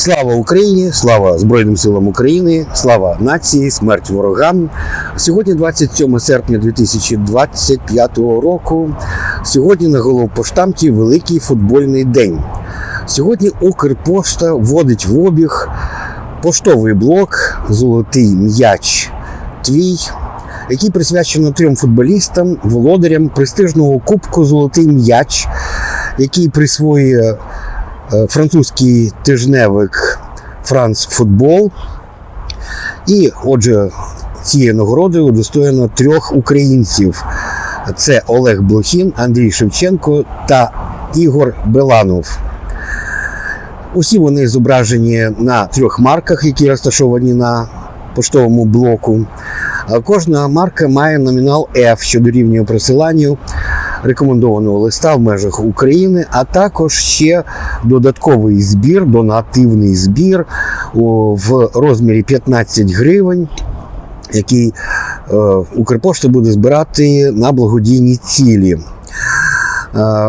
Слава Україні! Слава Збройним силам України! Слава нації! Смерть ворогам! Сьогодні 27 серпня 2025 року. Сьогодні на головпоштамті великий футбольний день. Сьогодні Укрпошта вводить в обіг поштовий блок Золотий м'яч твій, який присвячено трьом футболістам, володарям престижного кубку Золотий м'яч, який присвоює французький тижневик Франц Футбол. І отже, цією нагородою удостоєно трьох українців: це Олег Блохін, Андрій Шевченко та Ігор Беланов. Усі вони зображені на трьох марках, які розташовані на поштовому блоку. Кожна марка має номінал F, що дорівнює присиланню рекомендованого листа в межах України, а також ще додатковий збір, донативний збір в розмірі 15 гривень, який е, Укрпошта буде збирати на благодійні цілі. Е,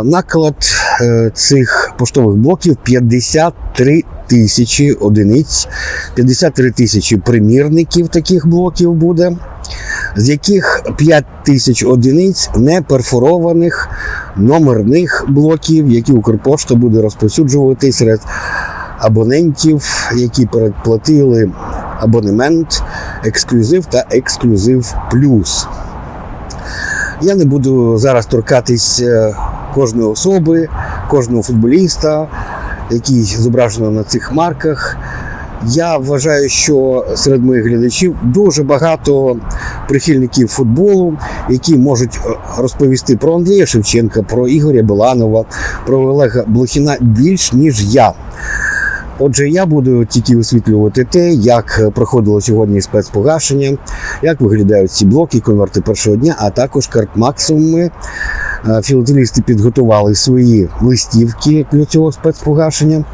Наклад е, цих поштових блоків 53 тисячі одиниць, 53 тисячі примірників таких блоків буде, з яких 5 тисяч одиниць неперфорованих номерних блоків, які Укрпошта буде розповсюджувати серед абонентів, які передплатили абонемент ексклюзив та ексклюзив плюс. Я не буду зараз торкатись е, кожної особи, кожного футболіста, який зображено на цих марках. Я вважаю, що серед моїх глядачів дуже багато прихильників футболу, які можуть е, розповісти про Андрія Шевченка, про Ігоря Беланова, про Олега Блохіна більш ніж я. Отже, я буду тільки висвітлювати те, як проходило сьогодні спецпогашення, як виглядають ці блоки, конверти першого дня, а також карт-максимуми. Е, Філателісти підготували свої листівки для цього спецпогашення.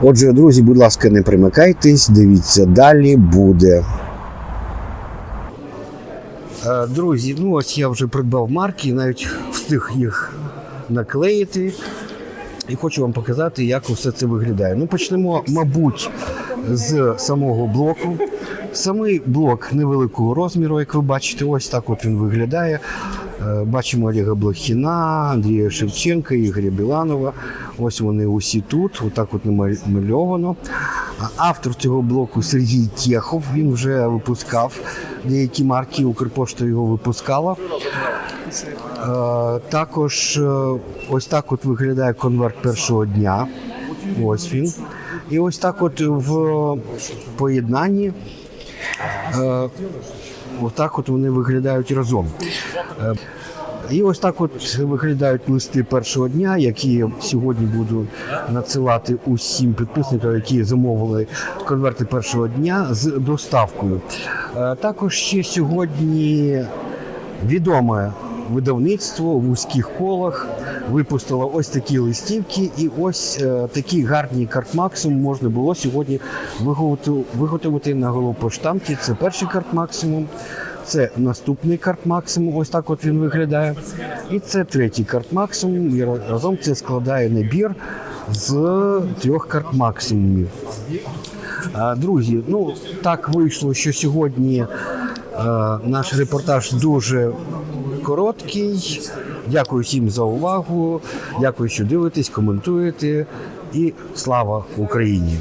Отже, друзі, будь ласка, не примикайтесь, дивіться далі буде. Е, Друзі, ну ось я вже придбав марки, навіть встиг їх наклеїти. І хочу вам показати, як все це виглядає. Ну, почнемо, мабуть, з самого блоку. Самий блок невеликого розміру, як ви бачите, ось так от він виглядає. Е, Бачимо Олега Блохіна, Андрія Шевченка, Ігоря Біланова. Ось вони усі тут, отак от намальовано. Автор цього блоку Сергій Тєхов. Він вже випускав деякі марки, Укрпошта його випускала. Е, Також е, ось так от виглядає конверт першого дня. Ось він. І ось так от в поєднанні. Отак от вони виглядають разом. Е, І ось так от виглядають листи першого дня, які сьогодні буду надсилати усім підписникам, які замовили конверти першого дня з доставкою. Е, Також ще сьогодні відоме видавництво в вузьких колах випустило ось такі листівки, і ось е, такі гарні карт-максимум можна було сьогодні виготовити, на головпоштамті. Це перший карт-максимум. Це наступний карт максимум, ось так от він виглядає. І це третій карт максимум. І разом це складає набір з трьох карт максимумів. Друзі, ну так вийшло, що сьогодні е, наш репортаж дуже короткий. Дякую всім за увагу. Дякую, що дивитесь, коментуєте. І слава Україні!